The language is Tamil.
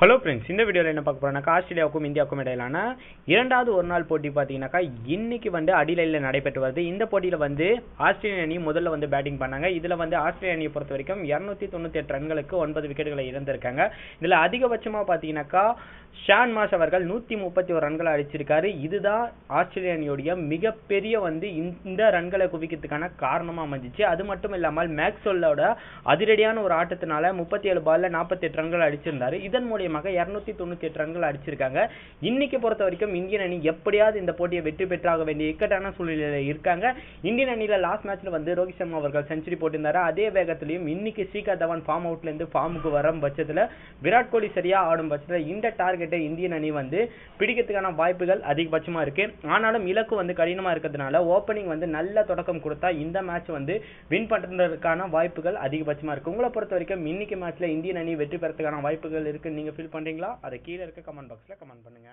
ஹலோ ஃப்ரெண்ட்ஸ் இந்த வீடியோவில் என்ன பார்க்க போறோம்னாக்கா ஆஸ்திரேலியாவுக்கும் இந்தியாவுக்கும் இடையிலான இரண்டாவது ஒரு நாள் போட்டி பார்த்தீங்கன்னாக்கா இன்னைக்கு வந்து அடிலையில் நடைபெற்று வருது. இந்த போட்டியில் வந்து ஆஸ்திரேலிய அணி முதல்ல வந்து பேட்டிங் பண்ணாங்க. இதில் வந்து ஆஸ்திரேலிய அணியை பொறுத்த வரைக்கும் இரநூத்தி தொண்ணூற்றி எட்டு ரன்களுக்கு ஒன்பது விக்கெட்டுகளை இழந்திருக்காங்க. இதில் அதிகபட்சமாக பார்த்தீங்கன்னாக்கா ஷான் மாஸ் அவர்கள் நூற்றி முப்பத்தி ஒரு ரன்களை அடிச்சிருக்காரு. இதுதான் ஆஸ்திரேலிய அணியுடைய மிகப்பெரிய வந்து இந்த ரன்களை குவிக்கிறதுக்கான காரணமாக அமைஞ்சிச்சு. அது மட்டும் இல்லாமல் மேக்ஸ்வெல்லோட அதிரடியான ஒரு ஆட்டத்தினால முப்பத்தி ஏழு பாலில் நாற்பத்தி எட்டு ரன்கள் அடிச்சிருந்தாரு. இதன் மூலியமாக இருநூத்தி தொண்ணூத்தி எட்டு ரன்கள் அடிச்சிருக்காங்க. இன்னைக்கு பொறுத்த வரைக்கும் இந்தியன் அணி எப்படியாவது இந்த போட்டியை வெற்றி பெற்றாக வேண்டிய இக்கட்டான சூழ்நிலையில இருக்காங்க. இந்தியன் அணியில லாஸ்ட் மேட்ச்ல வந்து ரோஹித் சர்மா அவர்கள் செஞ்சுரி போட்டிருந்தாரு. அதே வேகத்திலையும் இன்னைக்கு ஸ்ரீகர் தவான் ஃபார்ம் அவுட்ல இருந்து ஃபார்முக்கு வரும் பட்சத்துல விராட் கோலி சரியா ஆடும் பட்சத்துல இந்த டார்கெட்டை இந்தியன் அணி வந்து பிடிக்கிறதுக்கான வாய்ப்புகள் அதிகபட்சமா இருக்கு. ஆனாலும் இலக்கு வந்து கடினமா இருக்கிறதுனால ஓப்பனிங் வந்து நல்ல தொடக்கம் கொடுத்தா இந்த மேட்ச் வந்து வின் பண்றதுக்கான வாய்ப்புகள் அதிகபட்சமா இருக்கு. உங்களை பொறுத்த வரைக்கும் இன்னைக்கு மேட்ச்ல இந்தியன் அணி வெற்றி பெறதுக்கான வாய்ப்புகள் இருக்கு நீங்க ஃபீல் பண்றீங்களா அதை கீழே இருக்க கமெண்ட் பாக்ஸ்ல கமெண்ட் பண்ணுங்க.